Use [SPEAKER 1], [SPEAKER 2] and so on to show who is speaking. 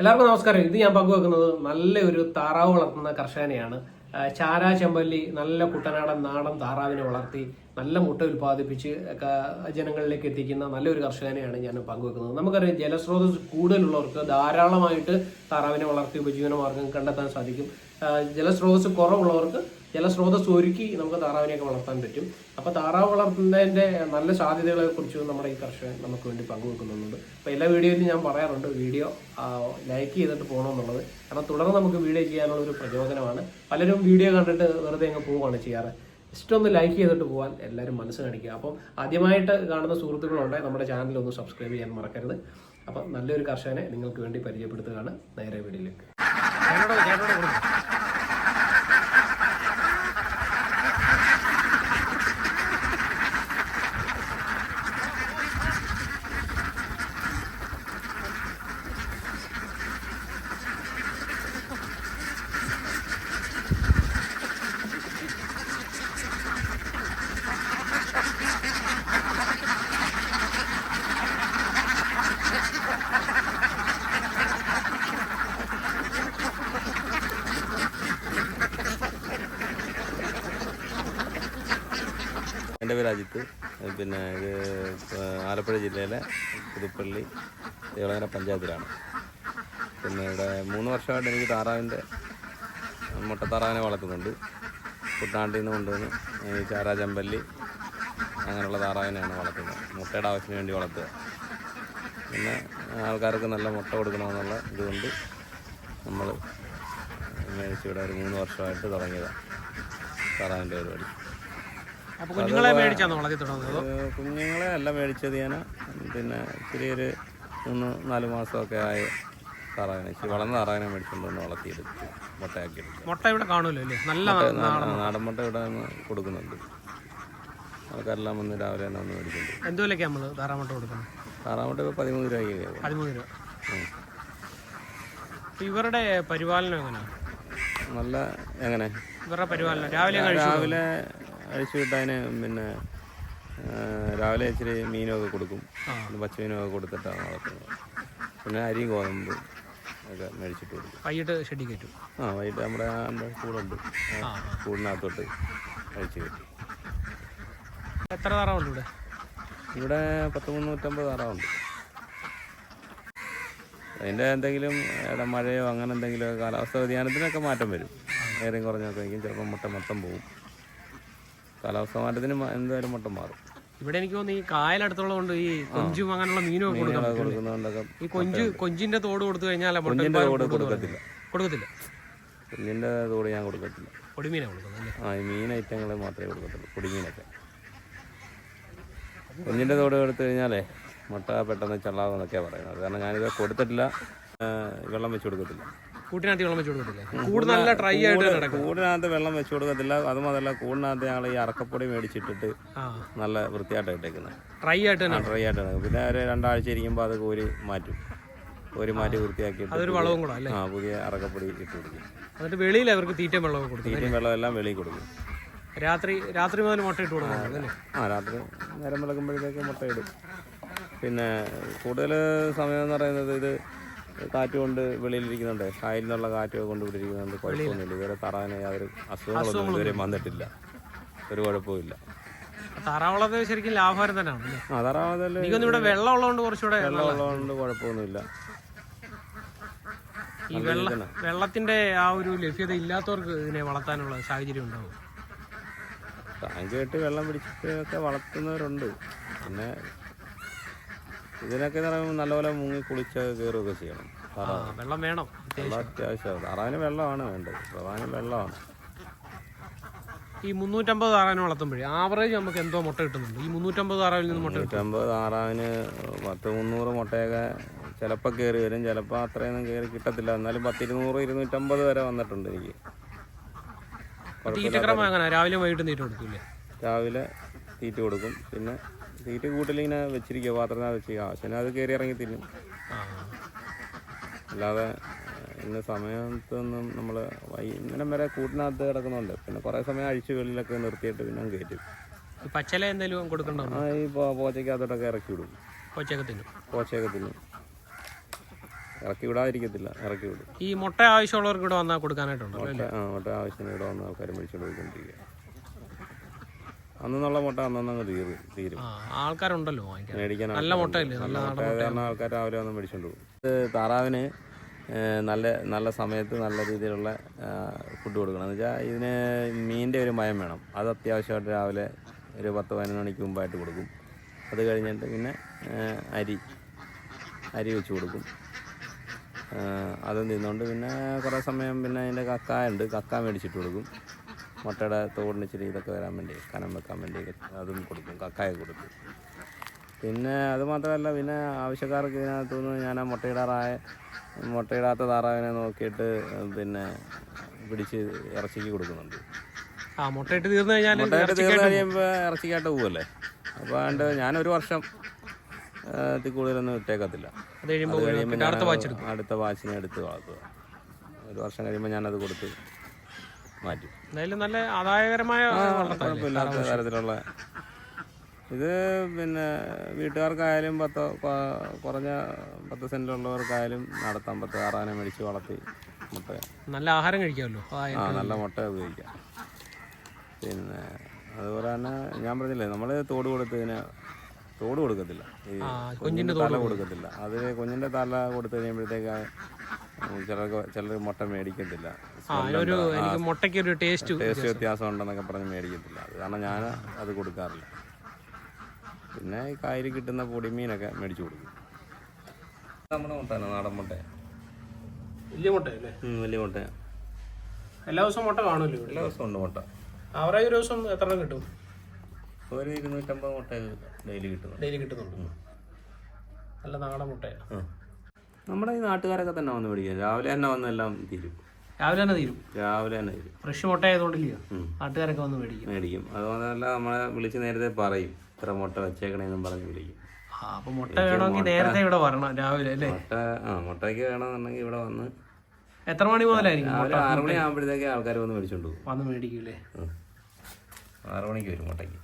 [SPEAKER 1] എല്ലാവർക്കും നമസ്കാരം. ഇത് ഞാൻ പങ്കുവെക്കുന്നത് നല്ല ഒരു താറാവ് വളർത്തുന്ന കർഷകനെയാണ്. ചാരാ ചെമ്പല്ലി നല്ല കുട്ടനാടൻ നാടൻ താറാവിനെ വളർത്തി നല്ല മുട്ട ഉൽപ്പാദിപ്പിച്ച് ജനങ്ങളിലേക്ക് എത്തിക്കുന്ന നല്ലൊരു കർഷകനെയാണ് ഞാൻ പങ്കുവെക്കുന്നത്. നമുക്കറിയാം ജലസ്രോതസ് കൂടുതലുള്ളവർക്ക് ധാരാളമായിട്ട് താറാവിനെ വളർത്തി ഉപജീവന മാർഗം കണ്ടെത്താൻ സാധിക്കും. ജലസ്രോതസ് കുറവുള്ളവർക്ക് ജലസ്രോതസ് ഒരുക്കി നമുക്ക് താറാവിനെയൊക്കെ വളർത്താൻ പറ്റും. അപ്പോൾ താറാവ് വളർത്തുന്നതിന്റെ നല്ല സാധ്യതകളെ കുറിച്ചും നമ്മുടെ ഈ കർഷകൻ നമുക്ക് വേണ്ടി പങ്കുവെക്കുന്നുണ്ട്. അപ്പോൾ എല്ലാ വീഡിയോയിലും ഞാൻ പറയാറുണ്ട് വീഡിയോ ലൈക്ക് ചെയ്തിട്ട് പോകണമെന്നുള്ളത്. കാരണം തുടർന്ന് നമുക്ക് വീഡിയോ ചെയ്യാനുള്ള ഒരു പ്രചോദനമാണ്. പലരും വീഡിയോ കണ്ടിട്ട് വെറുതെ അങ്ങ് പോവുകയാണ് ചെയ്യാറ്. ജസ്റ്റ് ഒന്ന് ലൈക്ക് ചെയ്തിട്ട് പോകാൻ എല്ലാവരും മനസ്സ് കാണിക്കുക. അപ്പം ആദ്യമായിട്ട് കാണുന്ന സുഹൃത്തുക്കളുണ്ടെങ്കിൽ നമ്മുടെ ചാനൽ ഒന്ന് സബ്സ്ക്രൈബ് ചെയ്യാൻ മറക്കരുത്. അപ്പം നല്ലൊരു കർഷകനെ നിങ്ങൾക്ക് വേണ്ടി പരിചയപ്പെടുത്തുകയാണ് നേരെ വീഡിയോയിലേക്ക്.
[SPEAKER 2] അജിത്ത് പിന്നെ ഇത് ആലപ്പുഴ ജില്ലയിലെ പുതുപ്പള്ളി ദേവളങ്ങര പഞ്ചായത്തിലാണ്. പിന്നെ ഇവിടെ മൂന്ന് വർഷമായിട്ട് എനിക്ക് താറാവിന്റെ മുട്ടത്താറാവിനെ വളർത്തുന്നുണ്ട്. കുട്ടനാട്ടിൽ നിന്ന് കൊണ്ടുവന്ന് ഈ ചാരാചമ്പല്ലി അങ്ങനെയുള്ള താറാവിനെയാണ് വളർത്തുന്നത്. മുട്ടയുടെ ആവശ്യത്തിന് വേണ്ടി വളർത്തുക. പിന്നെ ആൾക്കാർക്ക് നല്ല മുട്ട കൊടുക്കണമെന്നുള്ള ഇതുകൊണ്ട് നമ്മൾ മേടിച്ചിവിടെ ഒരു മൂന്ന് വർഷമായിട്ട് തുടങ്ങിയതാണ് താറാവിന്റെ പരിപാടി.
[SPEAKER 1] കുഞ്ഞുങ്ങളെ മേടിച്ചാണോ വളർത്തി തുടങ്ങുന്നത്?
[SPEAKER 2] കുഞ്ഞുങ്ങളെ അല്ല മേടിച്ചത് ഞാൻ പിന്നെ ഇത്തിരി ഒരു മൂന്ന് നാല് മാസമൊക്കെ ആയ താറാവിനെ ഇച്ചിരി വളർന്ന താറാവിനെ മേടിച്ചുകൊണ്ട് വന്ന് വളർത്തിയെടുത്ത് മുട്ടയാക്കി
[SPEAKER 1] മുട്ട ഇവിടെ കാണുമല്ലോ അല്ലേ? നല്ല
[SPEAKER 2] നാടൻ മുട്ട. ഇവിടെ നിന്ന് കൊടുക്കുന്നുണ്ട്. ആൾക്കാരെല്ലാം വന്ന് രാവിലെ തന്നെ വന്ന് മേടിക്കുന്നുണ്ട്
[SPEAKER 1] എന്തുപോലെയൊക്കെ നമ്മൾ താറാമുട്ട കൊടുക്കണം
[SPEAKER 2] താറാമുട്ട ഇപ്പോൾ പതിമൂന്ന് രൂപയ്ക്ക്
[SPEAKER 1] പതിമൂന്ന് രൂപ. ഇവരുടെ പരിപാലനം എങ്ങനെയാണ്
[SPEAKER 2] നല്ല എങ്ങനെ?
[SPEAKER 1] ഇവരുടെ പരിപാലനം രാവിലെ
[SPEAKER 2] രാവിലെ അഴിച്ചു വിട്ടതിന് പിന്നെ രാവിലെ ഇച്ചിരി മീനൊക്കെ കൊടുക്കും.
[SPEAKER 1] പച്ച
[SPEAKER 2] പച്ചമീനൊക്കെ കൊടുത്തിട്ടാണ് വളർത്തുന്നത്. പിന്നെ അരി ഗോതമ്പ് ഒക്കെ മേടിച്ചിട്ട് കൊടുക്കും.
[SPEAKER 1] വൈകിട്ട് ഷെഡി കയറ്റും?
[SPEAKER 2] ആ വൈകിട്ട് നമ്മുടെ കൂടുണ്ട്. കൂടിനകത്തോട്ട് അഴിച്ചു കയറ്റി.
[SPEAKER 1] എത്ര താറാവുണ്ട് ഇവിടെ?
[SPEAKER 2] ഇവിടെ പത്ത് മുന്നൂറ്റമ്പത് താറാവുണ്ട്. അതിന്റെ എന്തെങ്കിലും ഇട മഴയോ അങ്ങനെ എന്തെങ്കിലും കാലാവസ്ഥ വ്യതിയാനത്തിനൊക്കെ മാറ്റം വരും. ഏറെയും കുറഞ്ഞൊക്കെ ആയിരിക്കും. ചിലപ്പോൾ മുട്ട മൊത്തം പോവും. കാലാവസ്ഥ മാറ്റത്തിന് എന്തായാലും മട്ടം മാറും.
[SPEAKER 1] ഇവിടെ എനിക്ക് തോന്നുന്നു ഈ കായലടുത്തുള്ളതുകൊണ്ട് ഈ കൊഞ്ചും അങ്ങനെയുള്ള മീനും ഒക്കെ കൊടുക്കാൻ
[SPEAKER 2] മീനുകളൊക്കെ
[SPEAKER 1] പറ്റും ഈ കൊഞ്ച് കൊഞ്ചിന്റെ തോട് കൊടുത്തു കഴിഞ്ഞാൽ
[SPEAKER 2] തോട് കൊടുക്കത്തില്ല.
[SPEAKER 1] കൊടുക്കത്തില്ല.
[SPEAKER 2] കൊഞ്ചിന്റെ തോട് ഞാൻ കൊടുക്കത്തില്ല.
[SPEAKER 1] പൊടിമീനാണ് കൊടുക്കുന്നത് അല്ലേ?
[SPEAKER 2] ആ ഈ മീൻ ഐറ്റങ്ങൾ മാത്രമേ കൊടുക്കത്തുള്ളൂ പൊടിമീനൊക്കെ. കൊഞ്ചിന്റെ തോട് എടുത്തു കഴിഞ്ഞാലേ മുട്ട പെട്ടെന്ന് ചള്ളാവുമെന്നൊക്കെയാണ് പറയുന്നത്. കാരണം ഞാനിത് കൊടുത്തിട്ടില്ല വെള്ളം വെച്ച് കൊടുക്കത്തില്ല.
[SPEAKER 1] കൂട്ടിനകത്ത് വെള്ളം വെച്ച് കൊടുക്കത്തില്ലേ? കൂട് നല്ല ഡ്രൈ ആയിട്ട് നടക്കും. കിടക്കും
[SPEAKER 2] കൂടിനകത്ത് വെള്ളം വെച്ച് കൊടുക്കത്തില്ല. അതുമാതല്ല കൂടിനകത്ത് ഞങ്ങൾ ഈ അറക്കപ്പൊടി മേടിച്ചിട്ടിട്ട് നല്ല വൃത്തിയായിട്ട് ഇട്ടേക്കുന്നത്
[SPEAKER 1] ഡ്രൈ ആയിട്ട് തന്നെ
[SPEAKER 2] ഡ്രൈ ആയിട്ട് നടക്കും. പിന്നെ ഒരു രണ്ടാഴ്ച ഇരിക്കുമ്പോൾ അത് കോരി മാറ്റും. കോരി മാറ്റി വൃത്തിയാക്കിയിട്ട്
[SPEAKER 1] അതൊരു വളവും കൂടെ അല്ലേ?
[SPEAKER 2] ആ പുതിയ അറക്കപ്പൊടി ഇട്ട് കൊടുക്കും.
[SPEAKER 1] എന്നിട്ട് വെളിയിൽ അവർക്ക് തീറ്റയും വെള്ളമൊക്കെ കൊടുക്കും
[SPEAKER 2] തീറ്റയും വെള്ളം എല്ലാം വെളിയിൽ കൊടുക്കും.
[SPEAKER 1] രാത്രി രാത്രി മുതൽ മുട്ട ഇട്ട് കൊടുക്കണം അല്ലേ?
[SPEAKER 2] ആ രാത്രി നേരം വിളക്കുമ്പോഴത്തേക്ക് മുട്ടയിടും പിന്നെ കൂടുതൽ സമയം എന്ന് പറയുന്നത് ഇത് കാറ്റ് കൊണ്ട് വെളിയിലിരിക്കുന്നുണ്ട്. ഹായിൽ നിന്നുള്ള കാറ്റ് കൊണ്ട് ഇവിടെ ഇരിക്കുന്നുണ്ട് കുഴപ്പമൊന്നുമില്ല. ഇതുവരെ തറാന് യാതൊരു അസുഖങ്ങളൊന്നും ഇതുവരെ വന്നിട്ടില്ല. ഒരു കുഴപ്പമില്ല
[SPEAKER 1] താറാവളത്തെ ശരിക്കും ലാഭകരം തന്നെയാണ്
[SPEAKER 2] ആ തറാവതിൽ
[SPEAKER 1] എനിക്കൊന്നും ഇവിടെ വെള്ളം ഉള്ളതുകൊണ്ട് കുറച്ചുകൂടെ
[SPEAKER 2] വെള്ളമുള്ളതുകൊണ്ട് കുഴപ്പമൊന്നുമില്ല.
[SPEAKER 1] ഈ വെള്ളം വെള്ളത്തിന്റെ ആ ഒരു ലഭ്യത ഇല്ലാത്തവർക്ക് ഇതിനെ വളർത്താനുള്ള സാഹചര്യം ഉണ്ടാവും.
[SPEAKER 2] ടാങ്ക് കെട്ടി വെള്ളം പിടിച്ചിട്ടൊക്കെ വളർത്തുന്നവരുണ്ട്. പിന്നെ ഇതിനൊക്കെ നല്ലപോലെ മുങ്ങി കുളിച്ച് കയറുകയൊക്കെ ചെയ്യണം.
[SPEAKER 1] വെള്ളം വേണം.
[SPEAKER 2] വെള്ളം അത്യാവശ്യമാണ് താറാവിന് വെള്ളമാണ് വേണ്ടത്. പ്രധാനം വെള്ളമാണ്.
[SPEAKER 1] ഈ മുന്നൂറ്റമ്പത് താറാവിനെ വളർത്തുമ്പോഴേ ആവറേജ് നമുക്ക് എന്തോ മുട്ട കിട്ടുന്നുണ്ട്. ഈ മുന്നൂറ്റമ്പത് താറാവിൽ നിന്ന് മുട്ട കിട്ടും.
[SPEAKER 2] നൂറ്റമ്പത് താറാവിന് പത്ത് മുന്നൂറ് മുട്ടയൊക്കെ ചിലപ്പോൾ കയറി വരും. ചിലപ്പോൾ അത്രയൊന്നും കയറി കിട്ടത്തില്ല. എന്നാലും പത്തിരുന്നൂറ് ഇരുന്നൂറ്റമ്പത് വരെ വന്നിട്ടുണ്ട് എനിക്ക്.
[SPEAKER 1] തീറ്റക്രമം അങ്ങനെ രാവിലെ വൈകിട്ട് തീറ്റ കൊടുക്കില്ലേ
[SPEAKER 2] രാവിലെ തീറ്റ കൊടുക്കും. പിന്നെ തീറ്റ കൂട്ടിലിങ്ങനെ വെച്ചിരിക്കുക പാത്രത്തിനകത്ത് വെച്ചിരിക്കുക ആവശ്യത്തിന് അത് കയറി ഇറങ്ങി തിന്നും. അല്ലാതെ ഇന്ന് സമയത്തൊന്നും നമ്മൾ വൈകുന്നേരം വരെ കൂട്ടിനകത്ത് കിടക്കുന്നുണ്ട്. പിന്നെ കുറേ സമയം അഴിച്ച് വെളിയിലൊക്കെ നിർത്തിയിട്ട് പിന്നെ കയറ്റും.
[SPEAKER 1] പച്ചല എന്തെങ്കിലും കൊടുക്കണ്ടോ?
[SPEAKER 2] ആ ഈ പോച്ചക്കകത്തോട്ടൊക്കെ പോച്ചയ്ക്കകത്തോട്ടൊക്കെ ഇറക്കി വിടും.
[SPEAKER 1] തിന്നും.
[SPEAKER 2] പോച്ചയൊക്കെ തിന്നും. ഇറക്കി വിടാതിരിക്കത്തില്ല ഇറക്കി വിടും.
[SPEAKER 1] ഈ മുട്ട ആവശ്യമുള്ളവർക്ക് ഇവിടെ വന്നാൽ കൊടുക്കാനായിട്ടുണ്ടോ
[SPEAKER 2] മുട്ട ആവശ്യത്തിന് ഇവിടെ വന്ന ആൾക്കാരും മേടിച്ചുകൊണ്ട് പോയിക്കൊണ്ടിരിക്കുക അന്നുള്ള മുട്ട അന്നങ്ങ് തീരും തീരും.
[SPEAKER 1] ആൾക്കാരുണ്ടല്ലോ
[SPEAKER 2] മേടിക്കാൻ
[SPEAKER 1] നല്ല മുട്ടയില്ലേ? നല്ല
[SPEAKER 2] കാരണം ആൾക്കാർ രാവിലെ വന്ന് മേടിച്ചോണ്ട് പോകും. താറാവിന് നല്ല നല്ല സമയത്ത് നല്ല രീതിയിലുള്ള ഫുഡ് കൊടുക്കണം. എന്ന് വെച്ചാൽ ഇതിന് മീനിന്റെ ഒരു മയം വേണം. അത് അത്യാവശ്യമായിട്ട് രാവിലെ ഒരു പത്ത് പതിനൊന്ന് മണിക്ക് മുമ്പായിട്ട് കൊടുക്കും. അത് കഴിഞ്ഞിട്ട് പിന്നെ അരി അരി വെച്ച് കൊടുക്കും. അതും തിന്നുകൊണ്ട് പിന്നെ കുറേ സമയം പിന്നെ അതിന്റെ കക്ക ഉണ്ട് കക്ക മേടിച്ചിട്ട് കൊടുക്കും. മുട്ടയുടെ തോടിന് ഇച്ചിരി ഇതൊക്കെ വരാൻ വേണ്ടി കനം വെക്കാൻ വേണ്ടി അതും കൊടുക്കും കക്കായ കൊടുക്കും. പിന്നെ അത് മാത്രമല്ല പിന്നെ ആവശ്യക്കാർക്ക് ഇതിനകത്തു നിന്ന് ഞാൻ ആ മുട്ടയിടാറായ മുട്ടയിടാത്ത താറാവിനെ നോക്കിയിട്ട് പിന്നെ പിടിച്ച് ഇറച്ചിക്ക് കൊടുക്കുന്നുണ്ട്.
[SPEAKER 1] ആ മുട്ടയിട്ട് തീർന്നു കഴിഞ്ഞാൽ
[SPEAKER 2] മുട്ടയിട്ട് തീർന്നു കഴിയുമ്പോൾ ഇറച്ചിക്കായിട്ട് പോവല്ലേ? അപ്പോൾ അതുകൊണ്ട് ഞാനൊരു വർഷം കൂടുതലൊന്നും ഇട്ടേക്കത്തില്ല.
[SPEAKER 1] അത് കഴിയുമ്പോൾ അടുത്ത
[SPEAKER 2] വാച്ചിനെ എടുത്ത് വളർത്തുക. ഒരു വർഷം കഴിയുമ്പോൾ ഞാനത് കൊടുത്ത് മാറ്റും.
[SPEAKER 1] എന്തായാലും നല്ല ആദായകരമായ വളർത്തല്ലേ
[SPEAKER 2] കുഴപ്പമില്ലാത്ത തരത്തിലുള്ള ഇത് പിന്നെ വീട്ടുകാർക്കായാലും പത്ത് കുറഞ്ഞ പത്ത് സെന്റിലുള്ളവർക്കായാലും നടത്താം പത്ത് ആറാനെ മേടിച്ച് വളർത്തി മുട്ട.
[SPEAKER 1] നല്ല ആഹാരം കഴിക്കാമല്ലോ. ആ
[SPEAKER 2] നല്ല മുട്ട ഉപയോഗിക്കാം. പിന്നെ അതുപോലെ തന്നെ ഞാൻ പറഞ്ഞില്ലേ നമ്മൾ തോട് കൊടുത്ത് ഇതിന് തോട് കൊടുക്കത്തില്ല. ഈ കുഞ്ഞിന്റെ തല കൊടുക്കത്തില്ല. അത് കുഞ്ഞിന്റെ തല കൊടുത്തു കഴിയുമ്പോഴത്തേക്ക് ചിലർക്ക് ചിലർ മുട്ട മേടിക്കത്തില്ല.
[SPEAKER 1] ആ അതിനൊരു എനിക്ക് മുട്ടയ്ക്ക് ഒരു ടേസ്റ്റ്
[SPEAKER 2] ടേസ്റ്റ് വ്യത്യാസം. ഉണ്ടെന്നൊക്കെ പറഞ്ഞ് മേടിക്കത്തില്ല. അത് കാരണം ഞാൻ അത് കൊടുക്കാറില്ല. പിന്നെ ഈ കായൽ കിട്ടുന്ന പൊടിമീനൊക്കെ മേടിച്ചു കൊടുക്കും. നമ്മുടെ മുട്ടയാണ് നാടൻ മുട്ട.
[SPEAKER 1] വലിയ മുട്ടയല്ലേ?
[SPEAKER 2] വലിയ മുട്ട.
[SPEAKER 1] എല്ലാ ദിവസവും മുട്ട കാണുമല്ലോ
[SPEAKER 2] എല്ലാ ദിവസവും ഉണ്ട് മുട്ട.
[SPEAKER 1] ആവറേജ് ഒരു ദിവസം എത്ര കിട്ടും?
[SPEAKER 2] ഒരു ഇരുന്നൂറ്റമ്പത് മുട്ട ഡെയിലി കിട്ടുന്നു
[SPEAKER 1] ഡെയിലി കിട്ടുന്നുണ്ട്. നല്ല നാടൻ മുട്ടയാണ്.
[SPEAKER 2] നമ്മുടെ ഈ നാട്ടുകാരൊക്കെ തന്നെ വന്ന് മേടിക്കും രാവിലെ തന്നെ വന്ന് എല്ലാം തീരും.
[SPEAKER 1] രാവിലെ തന്നെ തീരും.
[SPEAKER 2] രാവിലെ തന്നെ തീരും.
[SPEAKER 1] ഫ്രഷ് മുട്ട ആയതുകൊണ്ടില്ല നാട്ടുകാരൊക്കെ വന്ന് മേടിക്കും.
[SPEAKER 2] മേടിക്കും. അതുപോലെ നമ്മളെ വിളിച്ച് നേരത്തെ പറയും. ഇത്ര മുട്ട വെച്ചേക്കണേന്നും പറഞ്ഞ് വിളിക്കും.
[SPEAKER 1] അപ്പൊ മുട്ട വേണമെങ്കിൽ നേരത്തെ ഇവിടെ വരണം രാവിലെ അല്ലേ?
[SPEAKER 2] മുട്ട ആ മുട്ടയ്ക്ക് വേണമെന്നുണ്ടെങ്കിൽ ഇവിടെ വന്ന്
[SPEAKER 1] എത്ര മണി മുതലായിരിക്കും
[SPEAKER 2] ആറ് മണി ആകുമ്പോഴത്തേക്ക് ആൾക്കാർ വന്ന് മേടിച്ചോണ്ട് പോകും.
[SPEAKER 1] വന്ന് മേടിക്കൂലേ.
[SPEAKER 2] ആറ് മണിക്ക് വരും മുട്ടയ്ക്ക്.